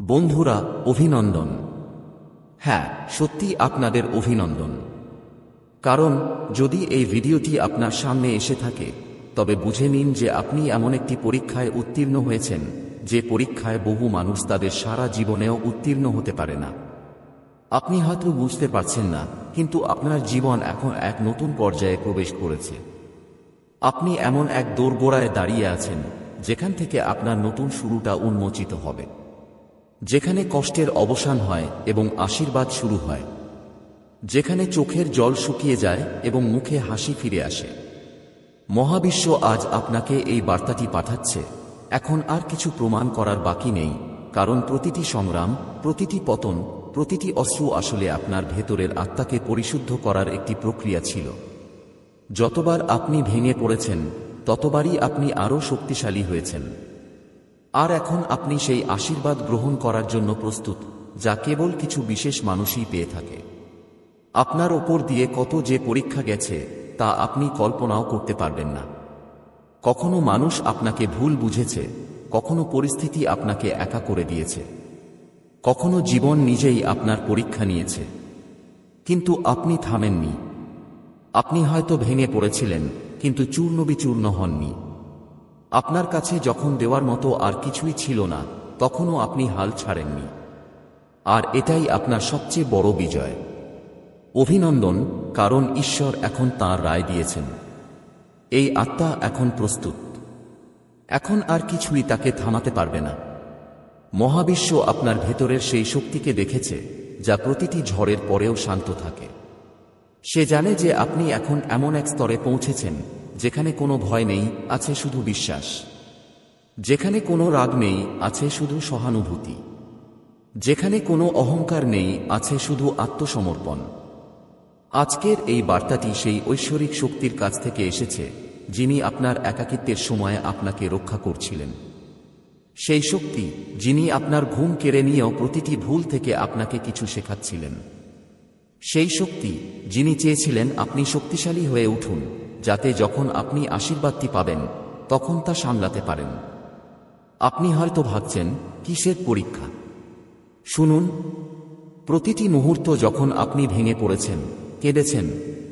বন্ধুরা, অভিনন্দন। হ্যাঁ সত্যি আপনাদের অভিনন্দন। কারণ, যদি এই ভিডিওটি আপনার সামনে এসে থাকে, তবে বুঝে নিন যে আপনি এমন একটি পরীক্ষায় উত্তীর্ণ হয়েছেন, যে পরীক্ষায় বহু মানুষ তাদের সারা জীবনেও উত্তীর্ণ হতে পারে না। আপনি হয়তো বুঝতে পারছেন না, কিন্তু আপনার জীবন এখন এক নতুন পর্যায়ে প্রবেশ করেছে। আপনি এমন এক দোরগোড়ায় দাঁড়িয়ে আছেন, যেখান থেকে আপনার নতুন শুরুটা উন্মোচিত হবে। যেখানে কষ্টের অবসান হয় এবং আশীর্বাদ শুরু হয়, যেখানে চোখের জল শুকিয়ে যায় এবং মুখে হাসি ফিরে আসে। মহাবিশ্ব আজ আপনাকে এই বার্তাটি পাঠাচ্ছে। এখন আর কিছু প্রমাণ করার বাকি নেই, কারণ প্রতিটি সংগ্রাম, প্রতিটি পতন, প্রতিটি অশ্রু আসলে আপনার ভেতরের আত্মাকে পরিশুদ্ধ করার একটি প্রক্রিয়া ছিল। যতবার আপনি ভেঙে পড়েছেন, ততবারই আপনি আরও শক্তিশালী হয়েছেন। আর এখন আপনি সেই আশীর্বাদ গ্রহণ করার জন্য প্রস্তুত, যা কেবল কিছু বিশেষ মানুষই পেয়ে থাকে। আপনার ওপর দিয়ে কত যে পরীক্ষা গেছে, তা আপনি কল্পনাও করতে পারবেন না। কখনো মানুষ আপনাকে ভুল বুঝেছে, কখনো পরিস্থিতি আপনাকে একা করে দিয়েছে। কখনো জীবন নিজেই আপনার পরীক্ষা নিয়েছে। কিন্তু আপনি থামেননি। আপনি হয়তো ভেঙে পড়েছিলেন, কিন্তু চূর্ণ বিচূর্ণ হননি। আপনার কাছে যখন দেওয়ার মতো আর কিছুই ছিল না, তখনও আপনি হাল ছাড়েননি। আর এটাই আপনার সবচেয়ে বড় বিজয়। অভিনন্দন, কারণ ঈশ্বর এখন তাঁর রায় দিয়েছেন। এই আত্মা এখন প্রস্তুত। এখন আর কিছুই তাকে থামাতে পারবে না। মহাবিশ্ব আপনার ভেতরের সেই শক্তিকে দেখেছে, যা প্রতিটি ঝড়ের পরেও শান্ত থাকে। সে জানে যে আপনি এখন এমন এক স্তরে পৌঁছেছেন যেখানে কোনো ভয় নেই, আছে শুধু বিশ্বাস। যেখানে কোনো রাগ নেই, আছে শুধু সহানুভূতি। যেখানে কোনো অহংকার নেই, আছে শুধু আত্মসমর্পণ। আজকের এই বার্তাটি সেই ঐশ্বরিক শক্তির কাছ থেকে এসেছে, যিনি আপনার একাকিত্বের সময় আপনাকে রক্ষা করছিলেন। সেই শক্তি, যিনি আপনার ঘুম কেড়ে নিয়েও প্রতিটি ভুল থেকে আপনাকে কিছু শেখাচ্ছিলেন। সেই শক্তি, যিনি চেয়েছিলেন আপনি শক্তিশালী হয়ে উঠুন। যাতে যখন আপনি আশীর্বাদটি পাবেন, তখন তা সামলাতে পারেন। আপনি হয়তো ভাবছেন, কিসের পরীক্ষা? শুনুন, প্রতিটি মুহূর্ত যখন আপনি ভেঙে পড়েছেন, কেঁদেছেন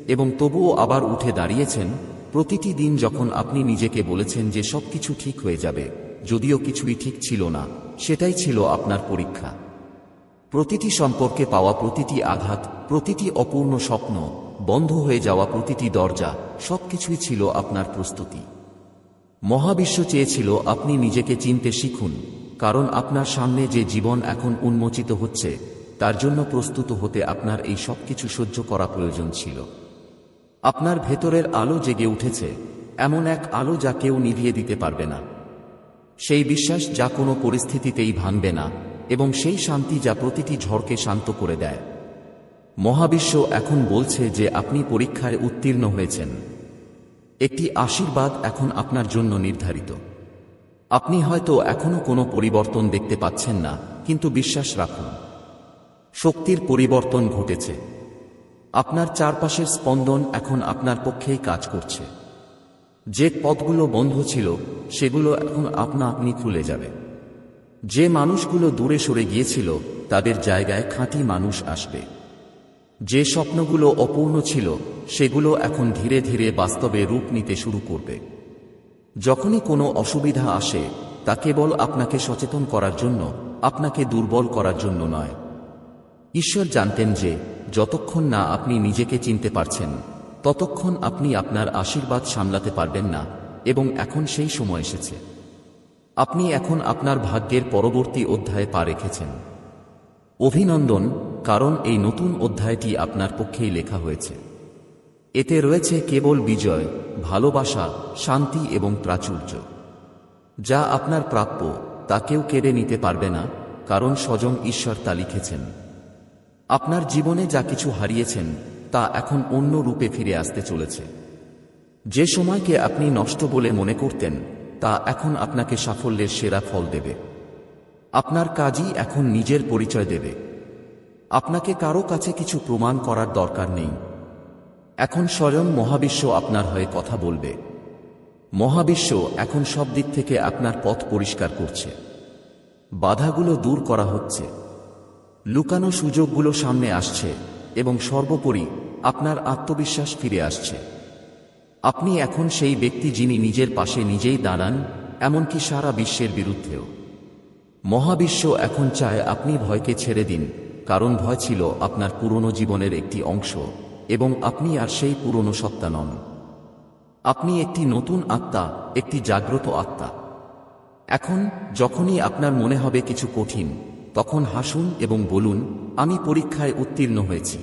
এবং তবুও আবার উঠে দাঁড়িয়েছেন, প্রতিটি দিন যখন আপনি নিজেকে বলেছেন যে সবকিছু ঠিক হয়ে যাবে, যদিও কিছুই ঠিক ছিল না, সেটাই ছিল আপনার পরীক্ষা। প্রতিটি সম্পর্কে পাওয়া প্রতিটি আঘাত, প্রতিটি অপূর্ণ স্বপ্ন বন্ধ হয়ে যাওয়া প্রতিটি দরজা, সবকিছুই ছিল আপনার প্রস্তুতি। মহাবিশ্ব চেয়েছিল আপনি নিজেকে চিনতে শিখুন, কারণ আপনার সামনে যে জীবন এখন উন্মোচিত হচ্ছে, তার জন্য প্রস্তুত হতে আপনার এই সব কিছু সহ্য করা প্রয়োজন ছিল। আপনার ভেতরের আলো জেগে উঠেছে, এমন এক আলো যা কেউ নিভিয়ে দিতে পারবে না। সেই বিশ্বাস যা কোনো পরিস্থিতিতেই ভাঙবে না, এবং সেই শান্তি যা প্রতিটি ঝড়কে শান্ত করে দেয়। মহাবিশ্ব এখন বলছে যে আপনি পরীক্ষায় উত্তীর্ণ হয়েছেন। একটি আশীর্বাদ এখন আপনার জন্য নির্ধারিত। আপনি হয়তো এখনও কোনো পরিবর্তন দেখতে পাচ্ছেন না, কিন্তু বিশ্বাস রাখুন। শক্তির পরিবর্তন ঘটেছে। আপনার চারপাশের স্পন্দন এখন আপনার পক্ষেই কাজ করছে। যে পথগুলো বন্ধ ছিল, সেগুলো এখন আপনা আপনি খুলে যাবে। যে মানুষগুলো দূরে সরে গিয়েছিল, তাদের জায়গায় খাঁটি মানুষ আসবে। যে স্বপ্নগুলো অপূর্ণ ছিল, সেগুলো এখন ধীরে ধীরে বাস্তবে রূপ নিতে শুরু করবে। যখনই কোনো অসুবিধা আসে, তা কেবল আপনাকে সচেতন করার জন্য, আপনাকে দুর্বল করার জন্য নয়। ঈশ্বর জানতেন যে, যতক্ষণ না আপনি নিজেকে চিনতে পারছেন, ততক্ষণ আপনি আপনার আশীর্বাদ সামলাতে পারবেন না, এবং এখন সেই সময় এসেছে। আপনি এখন আপনার ভাগ্যের পরবর্তী অধ্যায়ে পা রেখেছেন। অভিনন্দন, কারণ এই নতুন অধ্যায়টি আপনার পক্ষেই লেখা হয়েছে। এতে রয়েছে কেবল বিজয়, ভালোবাসা, শান্তি এবং প্রাচুর্য। যা আপনার প্রাপ্য, তা কেউ কেড়ে নিতে পারবে না, কারণ স্বজন ঈশ্বর তা লিখেছেন। আপনার জীবনে যা কিছু হারিয়েছেন, তা এখন অন্য রূপে ফিরে আসতে চলেছে। যে সময়কে আপনি নষ্ট বলে মনে করতেন, তা এখন আপনাকে সাফল্যের সেরা ফল দেবে। আপনার কাজই এখন নিজের পরিচয় দেবে। আপনাকে কারও কাছে কিছু প্রমাণ করার দরকার নেই। এখন স্বয়ং মহাবিশ্ব আপনার হয়ে কথা বলবে। মহাবিশ্ব এখন সব দিক থেকে আপনার পথ পরিষ্কার করছে। বাধাগুলো দূর করা হচ্ছে। লুকানো সুযোগগুলো সামনে আসছে এবং সর্বোপরি আপনার আত্মবিশ্বাস ফিরে আসছে। আপনি এখন সেই ব্যক্তি যিনি নিজের পাশে নিজেই দাঁড়ান, এমনকি সারা বিশ্বের বিরুদ্ধেও। মহাবিশ্ব এখন চায় আপনি ভয়কে ছেড়ে দিন, কারণ ভয় ছিল আপনার পুরনো জীবনের একটি অংশ, এবং আপনি আর সেই পুরনো সত্তা নন। আপনি একটি নতুন আত্মা, একটি জাগ্রত আত্মা। এখন, যখনই আপনার মনে হবে কিছু কঠিন, তখন হাসুন এবং বলুন, আমি পরীক্ষায় উত্তীর্ণ হয়েছি।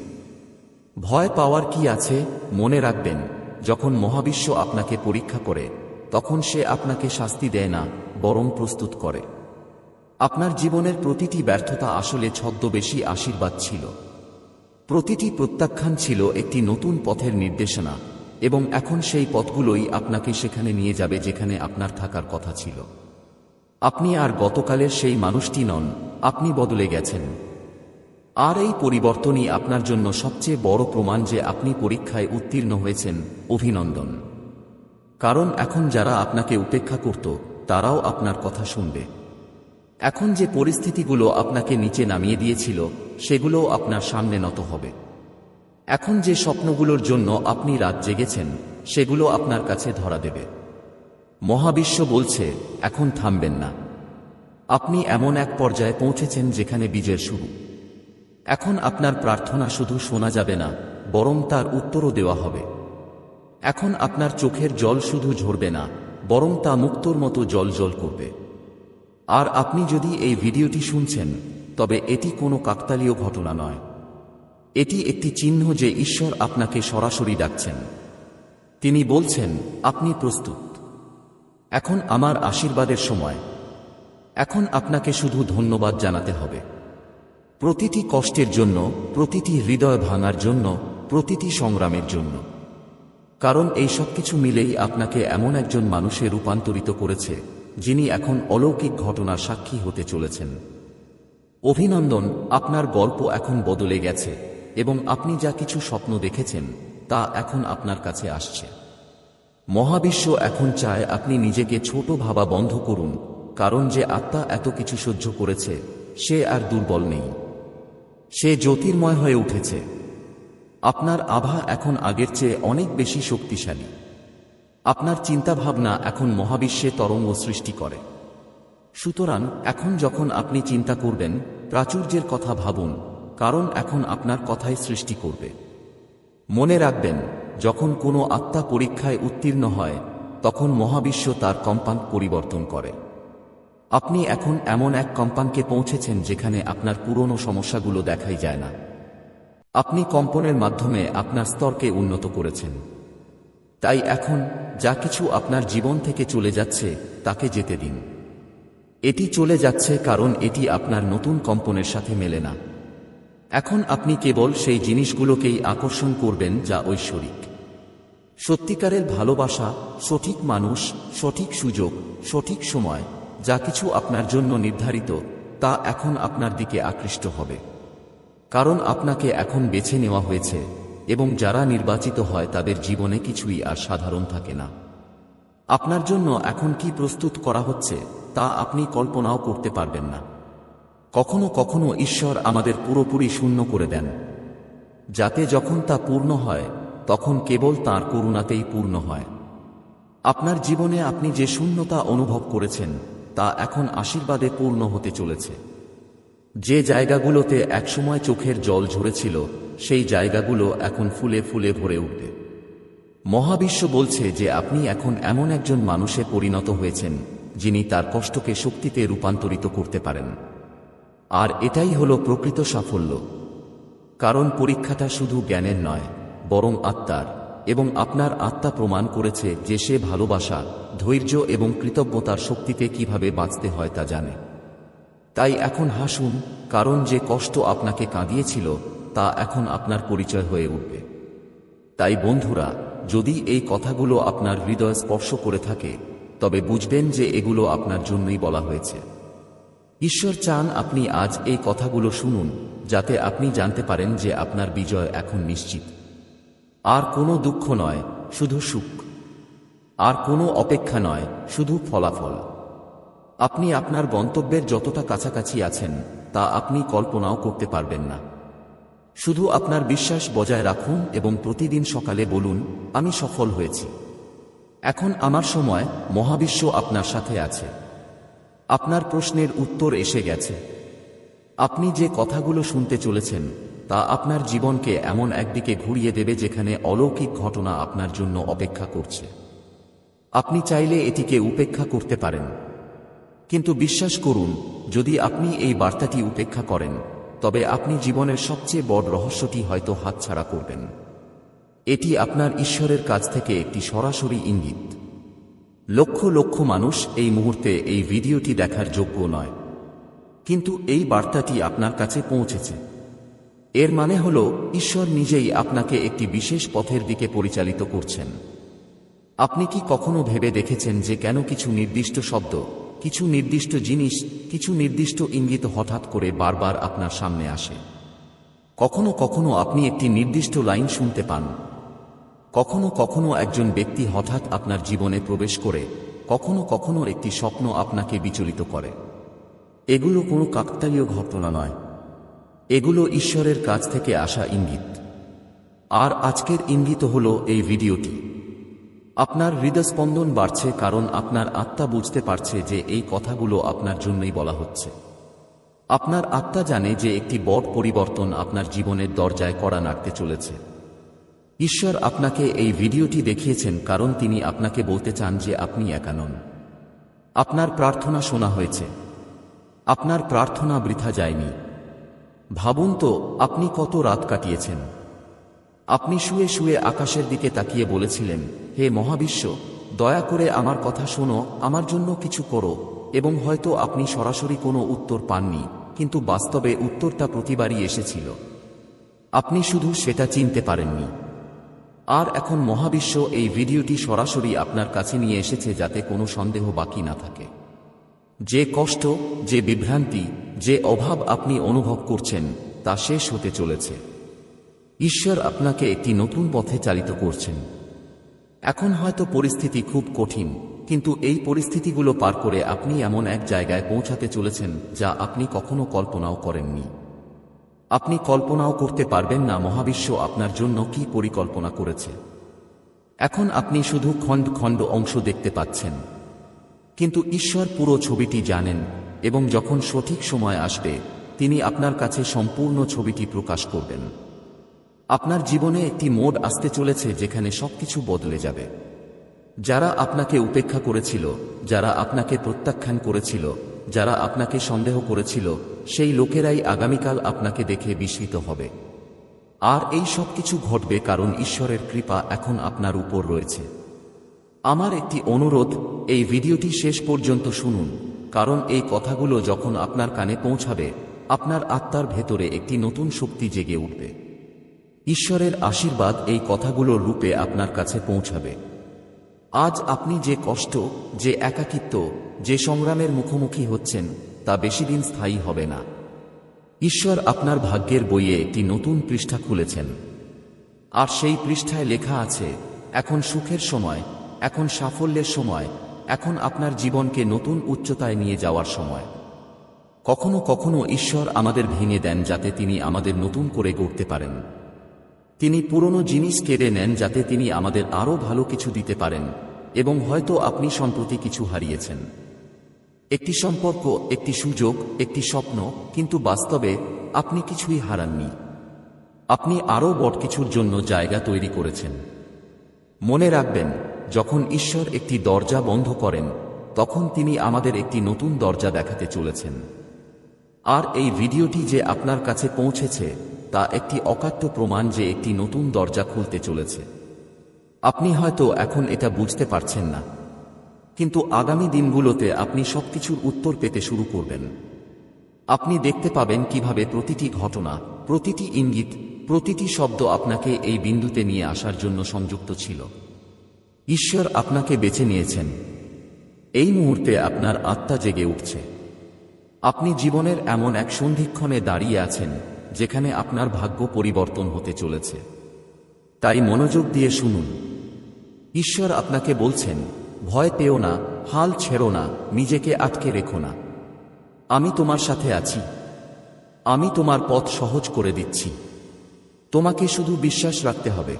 ভয় পাওয়ার কি আছে, মনে রাখবেন, যখন মহাবিশ্ব আপনাকে পরীক্ষা করে, তখন সে আপনাকে শাস্তি দেয় না, বরং প্রস্তুত করে। আপনার জীবনের প্রতিটি ব্যর্থতা আসলে ছদ্মবেশী আশীর্বাদ ছিল। প্রতিটি প্রত্যাখ্যান ছিল একটি নতুন পথের নির্দেশনা, এবং এখন সেই পথগুলোই আপনাকে সেখানে নিয়ে যাবে যেখানে আপনার থাকার কথা ছিল। আপনি আর গতকালের সেই মানুষটি নন, আপনি বদলে গেছেন। আর এই পরিবর্তনই আপনার জন্য সবচেয়ে বড় প্রমাণ যে আপনি পরীক্ষায় উত্তীর্ণ হয়েছেন, অভিনন্দন। কারণ এখন যারা আপনাকে উপেক্ষা করত, তারাও আপনার কথা শুনবে। এখন যে পরিস্থিতিগুলো আপনাকে নিচে নামিয়ে দিয়েছিল সেগুলো আপনার সামনে নত হবে। এখন যে স্বপ্নগুলোর জন্য আপনি রাত জেগেছেন, সেগুলো আপনার কাছে ধরা দেবে। মহাবিশ্ব বলছে, এখন থামবেন না। আপনি এমন এক পর্যায়ে পৌঁছেছেন যেখানে বীজের শুরু। এখন আপনার প্রার্থনা শুধু শোনা যাবে না, বরং তার উত্তরও দেওয়া হবে। এখন আপনার চোখের জল শুধু ঝরবে না, বরং তা মুক্তর মতো জল জল করবে। আর আপনি যদি এই ভিডিওটি শুনছেন, তবে এটি কোনো কাকতালীয় ঘটনা নয়। এটি একটি চিহ্ন যে ঈশ্বর আপনাকে সরাসরি ডাকছেন। তিনি বলছেন, আপনি প্রস্তুত। এখন আমার আশীর্বাদের সময়। এখন আপনাকে শুধু ধন্যবাদ জানাতে হবে। প্রতিটি কষ্টের জন্য, প্রতিটি হৃদয় ভাঙার জন্য, প্রতিটি সংগ্রামের জন্য। কারণ এই সব কিছু মিলেই আপনাকে এমন একজন মানুষে রূপান্তরিত করেছে যিনি এখন অলৌকিক ঘটনার সাক্ষী হতে চলেছেন। অভিনন্দন, আপনার গল্প এখন বদলে গেছে এবং আপনি যা কিছু স্বপ্ন দেখেছেন, তা এখন আপনার কাছে আসছে। মহাবিশ্ব এখন চায় আপনি নিজেকে ছোট ভাবা বন্ধ করুন, কারণ যে আত্মা এত কিছু সহ্য করেছে, সে আর দুর্বল নেই। সে জ্যোতির্ময় হয়ে উঠেছে। আপনার আভা এখন আগের চেয়ে অনেক বেশি শক্তিশালী। আপনার চিন্তাভাবনা এখন মহাবিশ্বে তরঙ্গ সৃষ্টি করে। সুতরাং, এখন যখন আপনি চিন্তা করবেন, প্রাচুর্যের কথা ভাবুন, কারণ এখন আপনার কথাই সৃষ্টি করবে। মনে রাখবেন, যখন কোনো আত্মা পরীক্ষায় উত্তীর্ণ হয়, তখন মহাবিশ্ব তার কম্পাঙ্ক পরিবর্তন করে। আপনি এখন এমন এক কম্পাঙ্কে পৌঁছেছেন যেখানে আপনার পুরনো সমস্যাগুলো দেখাই যায় না। আপনি কম্পনের মাধ্যমে আপনার স্তরকে উন্নত করেছেন। তাই এখন যা কিছু আপনার জীবন থেকে চলে যাচ্ছে, তাকে যেতে দিন। এটি চলে যাচ্ছে কারণ এটি আপনার নতুন কম্পনের সাথে মেলে না। এখন আপনি কেবল সেই জিনিসগুলোকেই আকর্ষণ করবেন যা ঐশ্বরিক। সত্যিকারের ভালোবাসা, সঠিক মানুষ, সঠিক সুযোগ, সঠিক সময়, যা কিছু আপনার জন্য নির্ধারিত, তা এখন আপনার দিকে আকৃষ্ট হবে। কারণ আপনাকে এখন বেছে নেওয়া হয়েছে। এবং যারা নির্বাচিত হয় তাদের জীবনে কিছুই আর সাধারণ থাকে না। আপনার জন্য এখন কি প্রস্তুত করা হচ্ছে, তা আপনি কল্পনাও করতে পারবেন না। কখনো কখনো ঈশ্বর আমাদের পুরোপুরি শূন্য করে দেন। যাতে যখন তা পূর্ণ হয়, তখন কেবল তার করুণাতেই পূর্ণ হয়। আপনার জীবনে আপনি যে শূন্যতা অনুভব করেছেন, তা এখন আশীর্বাদে পূর্ণ হতে চলেছে। যে জায়গাগুলোতে একসময় চোখের জল ঝরেছিল, সেই জায়গাগুলো এখন ফুলে ফুলে ভরে উঠবে। মহাবিশ্ব বলছে যে আপনি এখন এমন একজন মানুষে পরিণত হয়েছেন, যিনি তার কষ্টকে শক্তিতে রূপান্তরিত করতে পারেন। আর এটাই হলো প্রকৃত সাফল্য। কারণ পরীক্ষাটা শুধু জ্ঞানের নয়, বরং আত্মার, এবং আপনার আত্মা প্রমাণ করেছে যে সে ভালোবাসা, ধৈর্য এবং কৃতজ্ঞতার শক্তিতে কীভাবে বাঁচতে হয় তা জানে। তাই এখন হাসুন, কারণ যে কষ্ট আপনাকে কাঁদিয়েছিল, তা এখন আপনার পরিচয় হয়ে উঠবে। তাই বন্ধুরা, যদি এই কথাগুলো আপনার হৃদয় স্পর্শ করে থাকে, তবে বুঝবেন যে এগুলো আপনার জন্যই বলা হয়েছে। ঈশ্বর চান আপনি আজ এই কথাগুলো শুনুন, যাতে আপনি জানতে পারেন যে আপনার বিজয় এখন নিশ্চিত। আর কোনো দুঃখ নয়, শুধু সুখ। আর কোনো অপেক্ষা নয়, শুধু ফলাফল। আপনি আপনার গন্তব্যের যতটা কাছাকাছি আছেন, তা আপনি কল্পনাও করতে পারবেন না। শুধু আপনার বিশ্বাস বজায় রাখুন এবং প্রতিদিন সকালে বলুন, আমি সফল হয়েছি। এখন আমার সময়, মহাবিশ্ব আপনার সাথে আছে। আপনার প্রশ্নের উত্তর এসে গেছে। আপনি যে কথাগুলো শুনতে চলেছেন, তা আপনার জীবনকে এমন একদিকে ঘুরিয়ে দেবে যেখানে অলৌকিক ঘটনা আপনার জন্য অপেক্ষা করছে। আপনি চাইলে এটিকে উপেক্ষা করতে পারেন। কিন্তু বিশ্বাস করুন, যদি আপনি এই বার্তাটি উপেক্ষা করেন, তবে আপনি জীবনের সবচেয়ে বড় রহস্যটি হয়তো হাতছাড়া করবেন। এটি আপনার ঈশ্বরের কাছ থেকে একটি সরাসরি ইঙ্গিত। লক্ষ লক্ষ মানুষ এই মুহূর্তে এই ভিডিওটি দেখার যোগ্য নয়। কিন্তু এই বার্তাটি আপনার কাছে পৌঁছেছে। এর মানে হল, ঈশ্বর নিজেই আপনাকে একটি বিশেষ পথের দিকে পরিচালিত করছেন। আপনি কি কখনো ভেবে দেখেছেন যে কেন কিছু নির্দিষ্ট শব্দ কিছু নির্দিষ্ট জিনিস, কিছু নির্দিষ্ট ইঙ্গিত হঠাৎ করে বারবার আপনার সামনে আসে। কখনো কখনো আপনি একটি নির্দিষ্ট লাইন শুনতে পান। কখনো কখনো একজন ব্যক্তি হঠাৎ আপনার জীবনে প্রবেশ করে, কখনো কখনো একটি স্বপ্ন আপনাকে বিচলিত করে। এগুলো কোনো কাকতালীয় ঘটনা নয়। এগুলো ঈশ্বরের কাছ থেকে আসা ইঙ্গিত। আর আজকের ইঙ্গিত হল এই ভিডিওটি। আপনার হৃদস্পন্দন বাড়ছে কারণ আপনার আত্মা বুঝতে পারছে যে এই কথাগুলো আপনার জন্যই বলা হচ্ছে। আপনার আত্মা জানে যে একটি বড় পরিবর্তন আপনার জীবনের দরজায় করা নাড়তে চলেছে। ঈশ্বর আপনাকে এই ভিডিওটি দেখিয়েছেন কারণ তিনি আপনাকে বলতে চান যে আপনি একা নন। আপনার প্রার্থনা শোনা হয়েছে। আপনার প্রার্থনা বৃথা যায়নি। ভাবুন তো, আপনি কত রাত কাটিয়েছেন? আপনি শুয়ে শুয়ে আকাশের দিকে তাকিয়ে বলেছিলেন, হে মহাবিশ্ব, দয়া করে আমার কথা শোনো, আমার জন্য কিছু করো, এবং হয়তো আপনি সরাসরি কোনো উত্তর পাননি, কিন্তু বাস্তবে উত্তরটা প্রতিবারই এসেছিল। আপনি শুধু সেটা চিনতে পারেননি। আর এখন মহাবিশ্ব এই ভিডিওটি সরাসরি আপনার কাছে নিয়ে এসেছে যাতে কোনো সন্দেহ বাকি না থাকে। যে কষ্ট, যে বিভ্রান্তি, যে অভাব আপনি অনুভব করছেন, তা শেষ হতে চলেছে। ঈশ্বর আপনাকে একটি নতুন পথে চালিত করছেন। এখন হয়তো পরিস্থিতি খুব কঠিন, কিন্তু এই পরিস্থিতিগুলো পার করে আপনি এমন এক জায়গায় পৌঁছাতে চলেছেন যা আপনি কখনো কল্পনাও করেননি। আপনি কল্পনাও করতে পারবেন না মহাবিশ্ব আপনার জন্য কি পরিকল্পনা করেছে। এখন আপনি শুধু খণ্ড খণ্ড অংশ দেখতে পাচ্ছেন। কিন্তু ঈশ্বর পুরো ছবিটি জানেন এবং যখন সঠিক সময় আসবে, তিনি আপনার কাছে সম্পূর্ণ ছবিটি প্রকাশ করবেন। আপনার জীবনে একটি মোড আসতে চলেছে যেখানে সবকিছু বদলে যাবে। যারা আপনাকে উপেক্ষা করেছিল, যারা আপনাকে প্রত্যাখ্যান করেছিল, যারা আপনাকে সন্দেহ করেছিল, সেই লোকেরাই আগামীকাল আপনাকে দেখে বিস্মিত হবে। আর এই সব কিছু ঘটবে কারণ ঈশ্বরের কৃপা এখন আপনার উপর রয়েছে। আমার একটি অনুরোধ, এই ভিডিওটি শেষ পর্যন্ত শুনুন, কারণ এই কথাগুলো যখন আপনার কানে পৌঁছাবে, আপনার আত্মার ভেতরে একটি নতুন শক্তি জেগে উঠবে। ঈশ্বরের আশীর্বাদ এই কথাগুলোর রূপে আপনার কাছে পৌঁছাবে। আজ আপনি যে কষ্ট, যে একাকিত্ব, যে সংগ্রামের মুখোমুখি হচ্ছেন, তা বেশি দিন স্থায়ী হবে না। ঈশ্বর আপনার ভাগ্যের বইয়ে একটি নতুন পৃষ্ঠা খুলেছেন। আর সেই পৃষ্ঠায় লেখা আছে, এখন সুখের সময়, এখন সাফল্যের সময়, এখন আপনার জীবনকে নতুন উচ্চতায় নিয়ে যাওয়ার সময়। কখনো কখনো ঈশ্বর আমাদের ভেঙে দেন যাতে তিনি আমাদের নতুন করে গড়তে পারেন। তিনি পুরনো জিনিস কেড়ে নেন যাতে তিনি আমাদের আরও ভালো কিছু দিতে পারেন, এবং হয়তো আপনি সম্প্রতি কিছু হারিয়েছেন। একটি সম্পর্ক, একটি সুযোগ, একটি স্বপ্ন, কিন্তু বাস্তবে আপনি কিছুই হারাননি। আপনি আরও বট কিছুর জন্য জায়গা তৈরি করেছেন। মনে রাখবেন, যখন ঈশ্বর একটি দরজা বন্ধ করেন, তখন তিনি আমাদের একটি নতুন দরজা দেখাতে চলেছেন। আর এই ভিডিওটি যে আপনার কাছে পৌঁছেছে তা একটি অকাট্য প্রমাণ যে একটি নতুন দরজা খুলতে চলেছে। আপনি হয়তো এখন এটা বুঝতে পারছেন না। কিন্তু আগামী দিনগুলোতে আপনি সবকিছুর উত্তর পেতে শুরু করবেন। আপনি দেখতে পাবেন কীভাবে প্রতিটি ঘটনা, প্রতিটি ইঙ্গিত, প্রতিটি শব্দ আপনাকে এই বিন্দুতে নিয়ে আসার জন্য সংযুক্ত ছিল। ঈশ্বর আপনাকে বেছে নিয়েছেন। এই মুহূর্তে আপনার আত্মা জেগে উঠছে। আপনি জীবনের এমন এক সন্ধিক্ষণে দাঁড়িয়ে আছেন যেখানে আপনার ভাগ্য পরিবর্তন হতে চলেছে। তাই মনোযোগ দিয়ে শুনুন। ঈশ্বর আপনাকে বলছেন, ভয় পেও না, হাল ছেড়ো না, নিজেকে আটকে রেখো না। আমি তোমার সাথে আছি। আমি তোমার পথ সহজ করে দিচ্ছি। তোমাকে শুধু বিশ্বাস রাখতে হবে।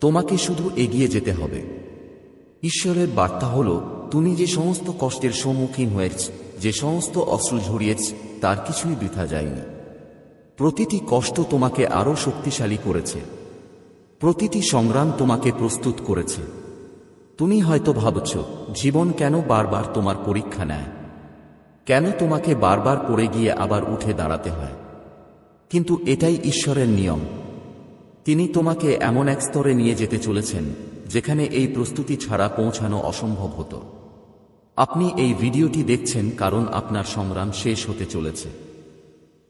তোমাকে শুধু এগিয়ে যেতে হবে। ঈশ্বরের বার্তা হল, তুমি যে সমস্ত কষ্টের সম্মুখীন হয়েছ, যে সমস্ত অশ্রু ঝরিয়েছ, তার কিছুই বৃথা যায়নি। প্রতিটি কষ্ট তোমাকে আরও শক্তিশালী করেছে। প্রতিটি সংগ্রাম তোমাকে প্রস্তুত করেছে। তুমি হয়তো ভাবছ, জীবন কেন বারবার তোমার পরীক্ষা নেয়? কেন তোমাকে বারবার পড়ে গিয়ে আবার উঠে দাঁড়াতে হয়? কিন্তু এটাই ঈশ্বরের নিয়ম। তিনি তোমাকে এমন এক স্তরে নিয়ে যেতে চলেছেন, যেখানে এই প্রস্তুতি ছাড়া পৌঁছানো অসম্ভব হতো। আপনি এই ভিডিওটি দেখছেন কারণ আপনার সংগ্রাম শেষ হতে চলেছে।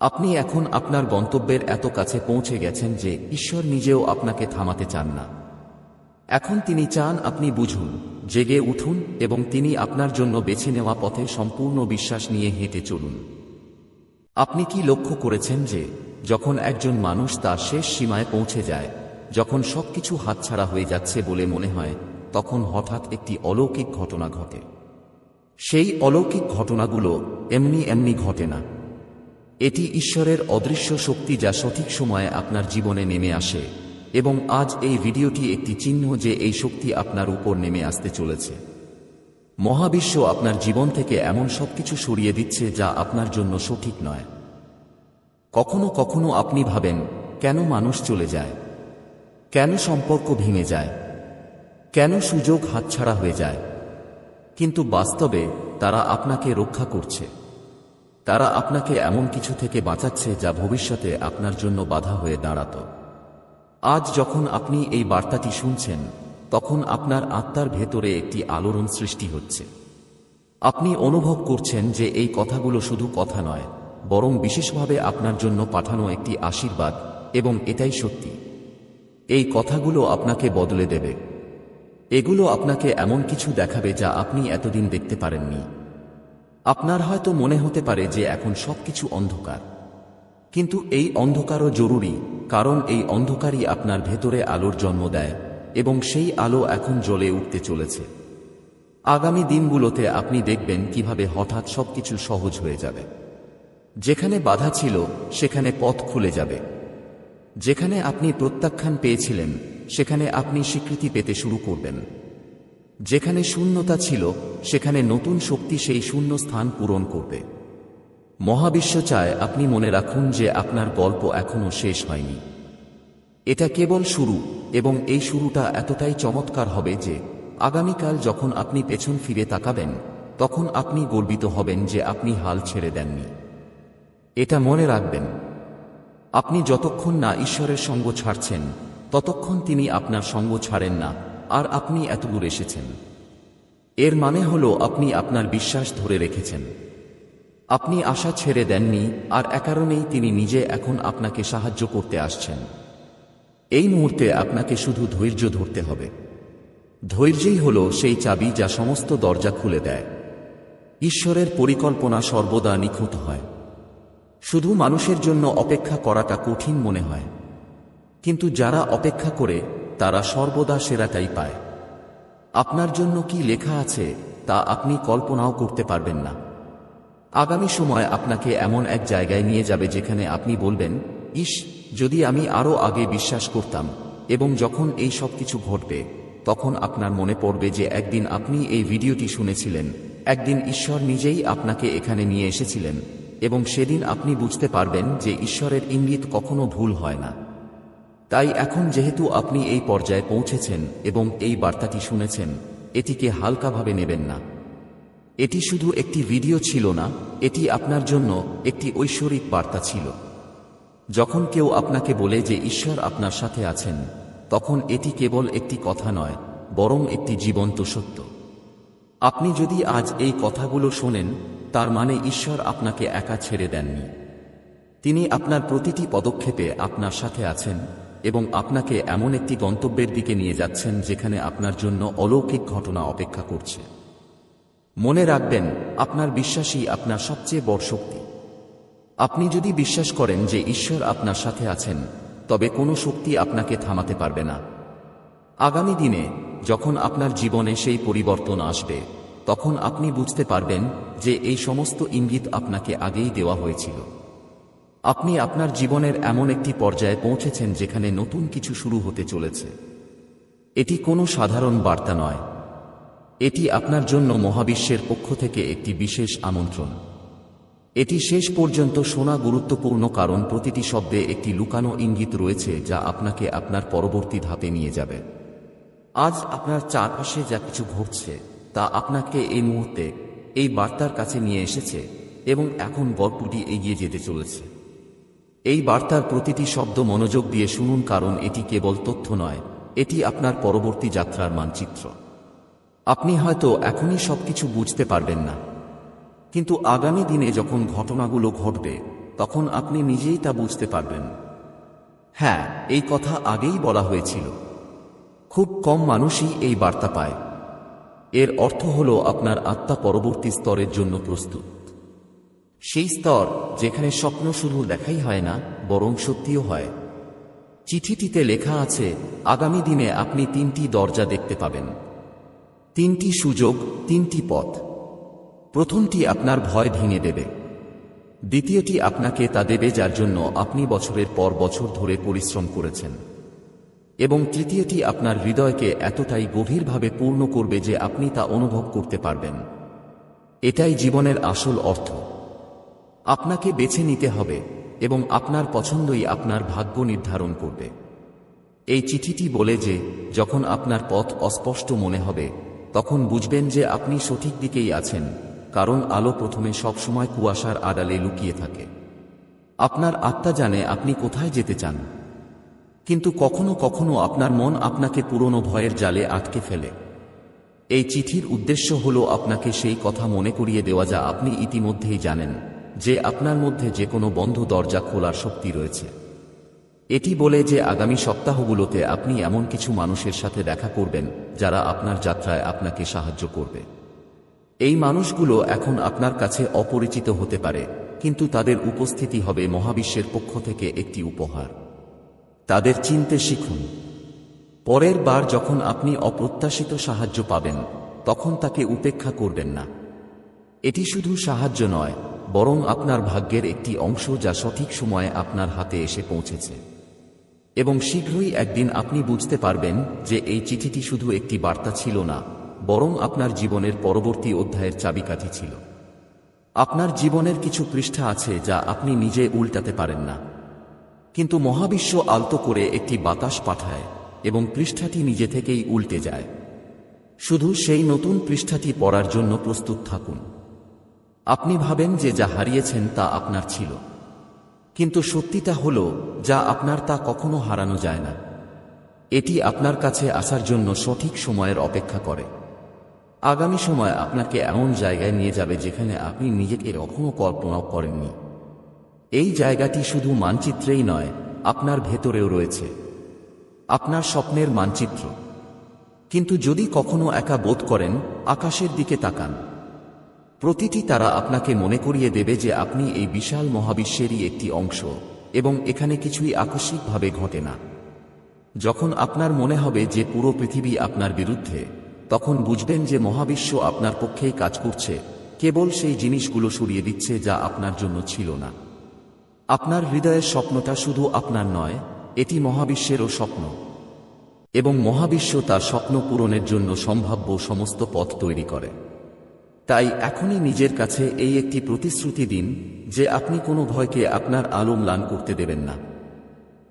আপনি এখন আপনার গন্তব্যের এত কাছে পৌঁছে গেছেন যে ঈশ্বর নিজেও আপনাকে থামাতে চান না। এখন তিনি চান আপনি বুঝুন, জেগে উঠুন এবং তিনি আপনার জন্য বেছে নেওয়া পথে সম্পূর্ণ বিশ্বাস নিয়ে হেঁটে চলুন। আপনি কি লক্ষ্য করেছেন যে যখন একজন মানুষ তার শেষ সীমায় পৌঁছে যায়, যখন সবকিছু হাতছাড়া হয়ে যাচ্ছে বলে মনে হয়, তখন হঠাৎ একটি অলৌকিক ঘটনা ঘটে। সেই অলৌকিক ঘটনাগুলো এমনি এমনি ঘটে না। এটি ঈশ্বরের অদৃশ্য শক্তি যা সঠিক সময়ে আপনার জীবনে নেমে আসে, এবং আজ এই ভিডিওটি একটি চিহ্ন যে এই শক্তি আপনার উপর নেমে আসতে চলেছে। মহাবিশ্ব আপনার জীবন থেকে এমন সবকিছু সরিয়ে দিচ্ছে যা আপনার জন্য সঠিক নয়। কখনো কখনো আপনি ভাবেন, কেন মানুষ চলে যায়? কেন সম্পর্ক ভেঙে যায়? কেন সুযোগ হাতছাড়া হয়ে যায়? কিন্তু বাস্তবে তারা আপনাকে রক্ষা করছে। তারা আপনাকে এমন কিছু থেকে বাঁচাচ্ছে যা ভবিষ্যতে আপনার জন্য বাধা হয়ে দাঁড়াত। আজ যখন আপনি এই বার্তাটি শুনছেন, তখন আপনার আত্মার ভেতরে একটি আলোড়ন সৃষ্টি হচ্ছে। আপনি অনুভব করছেন যে এই কথাগুলো শুধু কথা নয়, বরং বিশেষভাবে আপনার জন্য পাঠানো একটি আশীর্বাদ, এবং এটাই সত্যি। এই কথাগুলো আপনাকে বদলে দেবে। এগুলো আপনাকে এমন কিছু দেখাবে যা আপনি এতদিন দেখতে পারেননি। আপনার হয়তো মনে হতে পারে যে এখন সবকিছু অন্ধকার। কিন্তু এই অন্ধকারও জরুরি, কারণ এই অন্ধকারই আপনার ভেতরে আলোর জন্ম দেয়, এবং সেই আলো এখন জ্বলে উঠতে চলেছে। আগামী দিনগুলোতে আপনি দেখবেন কীভাবে হঠাৎ সবকিছু সহজ হয়ে যাবে। যেখানে বাধা ছিল, সেখানে পথ খুলে যাবে। যেখানে আপনি প্রত্যাখ্যান পেয়েছিলেন, সেখানে আপনি স্বীকৃতি পেতে শুরু করবেন। যেখানে শূন্যতা ছিল, সেখানে নতুন শক্তি সেই শূন্য স্থান পূরণ করবে। মহাবিশ্ব চায় আপনি মনে রাখুন যে আপনার গল্প এখনও শেষ হয়নি। এটা কেবল শুরু, এবং এই শুরুটা এতটাই চমৎকার হবে যে, আগামীকাল যখন আপনি পেছন ফিরে তাকাবেন, তখন আপনি গর্বিত হবেন যে আপনি হাল ছেড়ে দেননি। এটা মনে রাখবেন। আপনি যতক্ষণ না ঈশ্বরের সঙ্গ ছাড়ছেন, ততক্ষণ তিনি আপনার সঙ্গ ছাড়েন না। আর আপনি এতদূর এসেছেন। এর মানে হল আপনি আপনার বিশ্বাস ধরে রেখেছেন। আপনি আশা ছেড়ে দেননি, আর একারণেই তিনি নিজে এখন আপনাকে সাহায্য করতে আসছেন। এই মুহূর্তে আপনাকে শুধু ধৈর্য ধরতে হবে। ধৈর্যই হল সেই চাবি যা সমস্ত দরজা খুলে দেয়। ঈশ্বরের পরিকল্পনা সর্বদা নিখুঁত হয়। শুধু মানুষের জন্য অপেক্ষা করাটা কঠিন মনে হয়। কিন্তু যারা অপেক্ষা করে তারা সর্বদা সেরাটাই পায়। আপনার জন্য কি লেখা আছে, তা আপনি কল্পনাও করতে পারবেন না। আগামী সময় আপনাকে এমন এক জায়গায় নিয়ে যাবে যেখানে আপনি বলবেন ইস যদি আমি আরও আগে বিশ্বাস করতাম, এবং যখন এই সব কিছু ঘটবে, তখন আপনার মনে পড়বে যে একদিন আপনি এই ভিডিওটি শুনেছিলেন, একদিন ঈশ্বর নিজেই আপনাকে এখানে নিয়ে এসেছিলেন, এবং সেদিন আপনি বুঝতে পারবেন যে ঈশ্বরের ইঙ্গিত কখনো ভুল হয় না। তাই এখন যেহেতু আপনি এই পর্যায়ে পৌঁছেছেন এবং এই বার্তাটি শুনেছেন, এটিকে হালকাভাবে নেবেন না। এটি শুধু একটি ভিডিও ছিল না, এটি আপনার জন্য একটি ঐশ্বরিক বার্তা ছিল। যখন কেউ আপনাকে বলে যে ঈশ্বর আপনার সাথে আছেন, তখন এটি কেবল একটি কথা নয়, বরং একটি জীবন্ত সত্য। আপনি যদি আজ এই কথাগুলো শোনেন, তার মানে ঈশ্বর আপনাকে একা ছেড়ে দেননি। তিনি আপনার প্রতিটি পদক্ষেপে আপনার সাথে আছেন এবং আপনাকে এমন একটি গন্তব্যের দিকে নিয়ে যাচ্ছেন যেখানে আপনার জন্য অলৌকিক ঘটনা অপেক্ষা করছে। মনে রাখবেন, আপনার বিশ্বাসই আপনার সবচেয়ে বড় শক্তি। আপনি যদি বিশ্বাস করেন যে ঈশ্বর আপনার সাথে আছেন, তবে কোনো শক্তি আপনাকে থামাতে পারবে না। আগামী দিনে, যখন আপনার জীবনে সেই পরিবর্তন আসবে, তখন আপনি বুঝতে পারবেন যে এই সমস্ত ইঙ্গিত আপনাকে আগেই দেওয়া হয়েছিল। আপনি আপনার জীবনের এমন একটি পর্যায়ে পৌঁছেছেন যেখানে নতুন কিছু শুরু হতে চলেছে। এটি কোনো সাধারণ বার্তা নয়। এটি আপনার জন্য মহাবিশ্বের পক্ষ থেকে একটি বিশেষ আমন্ত্রণ। এটি শেষ পর্যন্ত শোনা গুরুত্বপূর্ণ কারণ প্রতিটি শব্দে একটি লুকানো ইঙ্গিত রয়েছে যা আপনাকে আপনার পরবর্তী ধাপে নিয়ে যাবে। আজ আপনার চারপাশে যা কিছু ঘটছে, তা আপনাকে এই মুহূর্তে, এই বার্তার কাছে নিয়ে এসেছে এবং এখন গল্পটি এগিয়ে যেতে চলেছে। এই বার্তার প্রতিটি শব্দ মনোযোগ দিয়ে শুনুন, কারণ এটি কেবল তথ্য নয়, এটি আপনার পরবর্তী যাত্রার মানচিত্র। আপনি হয়তো এখনই সবকিছু বুঝতে পারবেন না। কিন্তু আগামী দিনে যখন ঘটনাগুলো ঘটবে, তখন আপনি নিজেই তা বুঝতে পারবেন। হ্যাঁ এই কথা আগেই বলা হয়েছিল। খুব কম মানুষই এই বার্তা পায়। এর অর্থ হল আপনার আত্মা পরবর্তী স্তরের জন্য প্রস্তুত। সেই স্তর যেখানে স্বপ্ন শুধু দেখাই হয় না, বরং সত্যিও হয়। চিঠিটিতে লেখা আছে, আগামী দিনে আপনি তিনটি দরজা দেখতে পাবেন। তিনটি সুযোগ, তিনটি পথ। প্রথমটি আপনার ভয় ভেঙে দেবে। দ্বিতীয়টি আপনাকে তা দেবে যার জন্য আপনি বছরের পর বছর ধরে পরিশ্রম করেছেন। এবং তৃতীয়টি আপনার হৃদয়কে এতটাই গভীরভাবে পূর্ণ করবে যে আপনি তা অনুভব করতে পারবেন। এটাই জীবনের আসল অর্থ। আপনাকে বেছে নিতে হবে এবং আপনার পছন্দই আপনার ভাগ্য নির্ধারণ করবে। এই চিঠিটি বলে যে, যখন আপনার পথ অস্পষ্ট মনে হবে, তখন বুঝবেন যে আপনি সঠিক দিকেই আছেন, কারণ আলো প্রথমে সবসময় কুয়াশার আড়ালে লুকিয়ে থাকে। আপনার আত্মা জানে আপনি কোথায় যেতে চান। কিন্তু কখনো কখনো আপনার মন আপনাকে পুরনো ভয়ের জালে আটকে ফেলে। এই চিঠির উদ্দেশ্য হল আপনাকে সেই কথা মনে করিয়ে দেওয়া যা আপনি ইতিমধ্যেই জানেন। যে আপনার মধ্যে যে কোনো বন্ধ দরজা খোলার শক্তি রয়েছে। এটি বলে যে আগামী সপ্তাহগুলোতে আপনি এমন কিছু মানুষের সাথে দেখা করবেন, যারা আপনার যাত্রায় আপনাকে সাহায্য করবে। এই মানুষগুলো এখন আপনার কাছে অপরিচিত হতে পারে, কিন্তু তাদের উপস্থিতি হবে মহাবিশ্বের পক্ষ থেকে একটি উপহার। তাদের চিনতে শিখুন। পরের বার যখন আপনি অপ্রত্যাশিত সাহায্য পাবেন, তখন তাকে উপেক্ষা করবেন না। এটি শুধু সাহায্য নয় বরং আপনার ভাগ্যের একটি অংশ যা সঠিক সময়ে আপনার হাতে এসে পৌঁছেছে। এবং শীঘ্রই একদিন আপনি বুঝতে পারবেন যে এই চিঠিটি শুধু একটি বার্তা ছিল না, বরং আপনার জীবনের পরবর্তী অধ্যায়ের চাবিকাঠি ছিল। আপনার জীবনের কিছু পৃষ্ঠা আছে যা আপনি নিজে উল্টাতে পারেন না। কিন্তু মহাবিশ্ব আলতো করে একটি বাতাস পাঠায় এবং পৃষ্ঠাটি নিজে থেকেই উল্টে যায়। শুধু সেই নতুন পৃষ্ঠাটি পড়ার জন্য প্রস্তুত থাকুন। আপনি ভাবেন যে যা হারিয়েছেন তা আপনার ছিল। কিন্তু সত্যিটা হল, যা আপনার তা কখনো হারানো যায় না। এটি আপনার কাছে আসার জন্য সঠিক সময়ের অপেক্ষা করে। আগামী সময় আপনাকে এমন জায়গায় নিয়ে যাবে যেখানে আপনি নিজেকে কখনো কল্পনাও করেননি। এই জায়গাটি শুধু মানচিত্রেই নয়, আপনার ভেতরেও রয়েছে। আপনার স্বপ্নের মানচিত্র। কিন্তু যদি কখনো একা বোধ করেন, আকাশের দিকে তাকান। প্রতিটি তারা আপনাকে মনে করিয়ে দেবে যে আপনি এই বিশাল মহাবিশ্বেরই একটি অংশ, এবং এখানে কিছুই আকস্মিকভাবে ঘটে না। যখন আপনার মনে হবে যে পুরো পৃথিবী আপনার বিরুদ্ধে, তখন বুঝবেন যে মহাবিশ্ব আপনার পক্ষেই কাজ করছে, কেবল সেই জিনিসগুলো সরিয়ে দিচ্ছে যা আপনার জন্য ছিল না। আপনার হৃদয়ের স্বপ্নটা শুধু আপনার নয়, এটি মহাবিশ্বেরও স্বপ্ন। এবং মহাবিশ্ব তার স্বপ্ন পূরণের জন্য সম্ভাব্য সমস্ত পথ তৈরি করে। তাই এখনই নিজের কাছে এই একটি প্রতিশ্রুতি দিন যে আপনি কোনো ভয়কে আপনার আলো ম্লান করতে দেবেন না।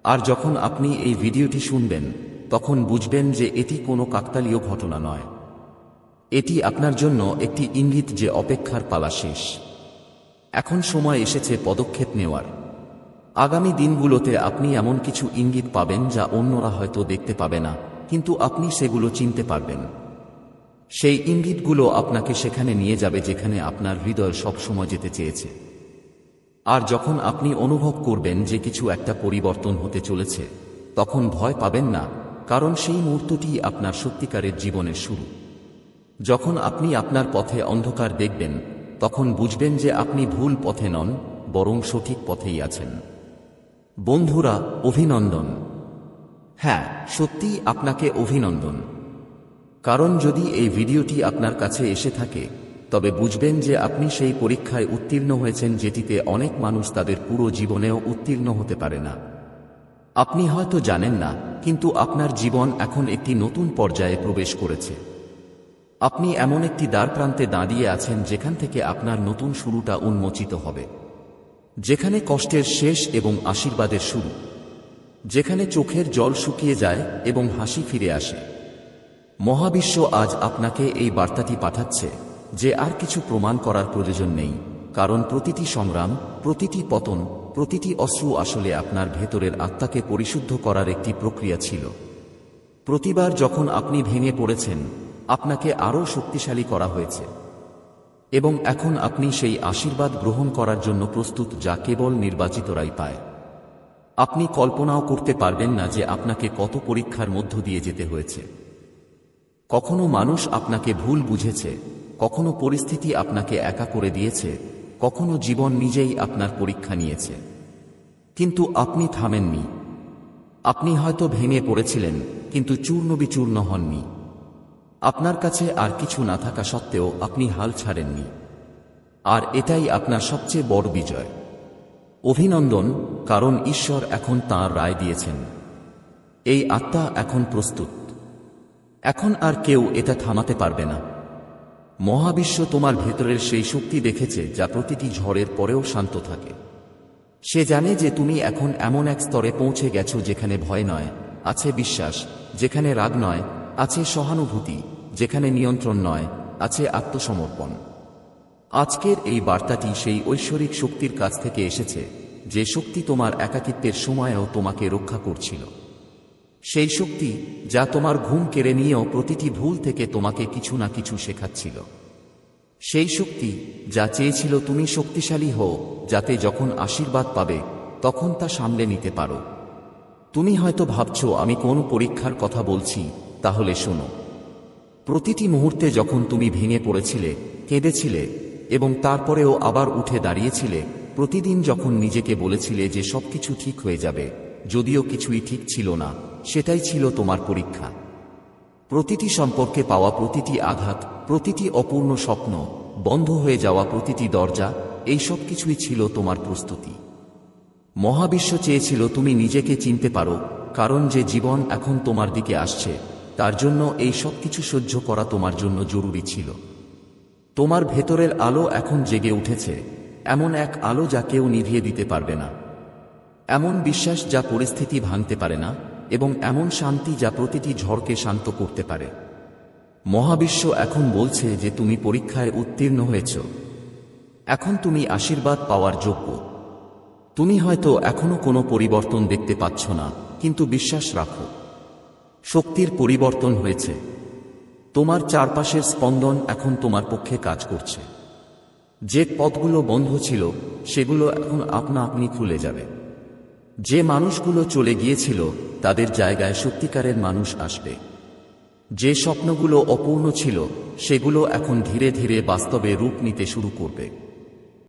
আর যখন আপনি এই ভিডিওটি শুনবেন, তখন বুঝবেন যে এটি কোনো কাকতালীয় ঘটনা নয়। এটি আপনার জন্য একটি ইঙ্গিত যে অপেক্ষার পালা শেষ। এখন সময় এসেছে পদক্ষেপ নেওয়ার। আগামী দিনগুলোতে আপনি এমন কিছু ইঙ্গিত পাবেন যা অন্যরা হয়তো দেখতে পাবে না, কিন্তু আপনি সেগুলো চিনতে পারবেন। সেই ইঙ্গিতগুলো আপনাকে সেখানে নিয়ে যাবে যেখানে আপনার হৃদয় সবসময় যেতে চেয়েছে। আর যখন আপনি অনুভব করবেন যে কিছু একটা পরিবর্তন হতে চলেছে, তখন ভয় পাবেন না, কারণ সেই মুহূর্তটি আপনার সত্যিকারের জীবনের শুরু। যখন আপনি আপনার পথে অন্ধকার দেখবেন, তখন বুঝবেন যে আপনি ভুল পথে নন, বরং সঠিক পথেই আছেন। বন্ধুরা, অভিনন্দন। হ্যাঁ সত্যিই আপনাকে অভিনন্দন। কারণ যদি এই ভিডিওটি আপনার কাছে এসে থাকে, তবে বুঝবেন যে আপনি সেই পরীক্ষায় উত্তীর্ণ হয়েছেন যেটিতে অনেক মানুষ তাদের পুরো জীবনেও উত্তীর্ণ হতে পারে না। আপনি হয়তো জানেন না, কিন্তু আপনার জীবন এখন একটি নতুন পর্যায়ে প্রবেশ করেছে। আপনি এমন একটি দ্বার প্রান্তে দাঁড়িয়ে আছেন যেখান থেকে আপনার নতুন শুরুটা উন্মোচিত হবে। যেখানে কষ্টের শেষ এবং আশীর্বাদের শুরু। যেখানে চোখের জল শুকিয়ে যায় এবং হাসি ফিরে আসে। মহাবিশ্ব আজ আপনাকে এই বার্তাটি পাঠাচ্ছে যে আর কিছু প্রমাণ করার প্রয়োজন নেই, কারণ প্রতিটি সংগ্রাম, প্রতিটি পতন, প্রতিটি অশ্রু আসলে আপনার ভেতরের আত্মাকে পরিশুদ্ধ করার একটি প্রক্রিয়া ছিল। প্রতিবার যখন আপনি ভেঙে পড়েছেন, আপনাকে আরও শক্তিশালী করা হয়েছে। এবং এখন আপনি সেই আশীর্বাদ গ্রহণ করার জন্য প্রস্তুত যা কেবল নির্বাচিতরাই পায়। আপনি কল্পনাও করতে পারবেন না যে আপনাকে কত পরীক্ষার মধ্য দিয়ে যেতে হয়েছে। কখনো মানুষ আপনাকে ভুল বুঝেছে, কখনো পরিস্থিতি আপনাকে একা করে দিয়েছে, কখনো জীবন নিজেই আপনার পরীক্ষা নিয়েছে। কিন্তু আপনি থামেননি। আপনি হয়তো ভেঙে পড়েছিলেন, কিন্তু চূর্ণ বিচূর্ণ হননি। আপনার কাছে আর কিছু না থাকা সত্ত্বেও আপনি হাল ছাড়েননি। আর এটাই আপনার সবচেয়ে বড় বিজয়। অভিনন্দন, কারণ ঈশ্বর এখন তাঁর রায় দিয়েছেন। এই আত্মা এখন প্রস্তুত। এখন আর কেউ এটা থামাতে পারবে না। মহাবিশ্ব তোমার ভেতরের সেই শক্তি দেখেছে, যা প্রতিটি ঝড়ের পরেও শান্ত থাকে। সে জানে যে তুমি এখন এমন এক স্তরে পৌঁছে গেছো যেখানে ভয় নয়, আছে বিশ্বাস, যেখানে রাগ নয়, আছে সহানুভূতি, যেখানে নিয়ন্ত্রণ নয়, আছে আত্মসমর্পণ। আজকের এই বার্তাটি সেই ঐশ্বরিক শক্তির কাছ থেকে এসেছে, যে শক্তি তোমার একাকিত্বের সময়েও তোমাকে রক্ষা করছিল। সেই শক্তি যা তোমার ঘুম কেড়ে নিয়েও প্রতিটি ভুল থেকে তোমাকে কিছু না কিছু শেখাচ্ছিল। সেই শক্তি যা চেয়েছিল তুমি শক্তিশালী হও, যাতে যখন আশীর্বাদ পাবে, তখন তা সামলে নিতে পারো। তুমি হয়তো ভাবছ, আমি কোন পরীক্ষার কথা বলছি, তাহলে শোনো। প্রতিটি মুহূর্তে যখন তুমি ভেঙে পড়েছিলে, কেঁদেছিলে, এবং তারপরেও আবার উঠে দাঁড়িয়েছিলে, প্রতিদিন যখন নিজেকে বলেছিলে যে সবকিছু ঠিক হয়ে যাবে, যদিও কিছুই ঠিক ছিল না সেটাই ছিল তোমার পরীক্ষা। প্রতিটি সম্পর্কে পাওয়া প্রতিটি আঘাত, প্রতিটি অপূর্ণ স্বপ্ন, বন্ধ হয়ে যাওয়া প্রতিটি দরজা, এই সব কিছুই ছিল তোমার প্রস্তুতি। মহাবিশ্ব চেয়েছিল তুমি নিজেকে চিনতে পারো, কারণ যে জীবন এখন তোমার দিকে আসছে, তার জন্য এই সব কিছু সহ্য করা তোমার জন্য জরুরি ছিল। তোমার ভেতরের আলো এখন জেগে উঠেছে, এমন এক আলো যা কেউ নিভিয়ে দিতে পারবে না। এমন বিশ্বাস যা পরিস্থিতি ভাঙতে পারে না এবং এমন শান্তি যা প্রতিটি ঝড়কে শান্ত করতে পারে। মহাবিশ্ব এখন বলছে যে তুমি পরীক্ষায় উত্তীর্ণ হয়েছ। এখন তুমি আশীর্বাদ পাওয়ার যোগ্য। তুমি হয়তো এখনও কোনো পরিবর্তন দেখতে পাচ্ছ না, কিন্তু বিশ্বাস রাখো। শক্তির পরিবর্তন হয়েছে। তোমার চারপাশের স্পন্দন এখন তোমার পক্ষে কাজ করছে। যে পথগুলো বন্ধ ছিল, সেগুলো এখন আপনা আপনি খুলে যাবে। যে মানুষগুলো চলে গিয়েছিল, তাদের জায়গায় সত্যিকারের মানুষ আসবে। যে স্বপ্নগুলো অপূর্ণ ছিল, সেগুলো এখন ধীরে ধীরে বাস্তবে রূপ নিতে শুরু করবে।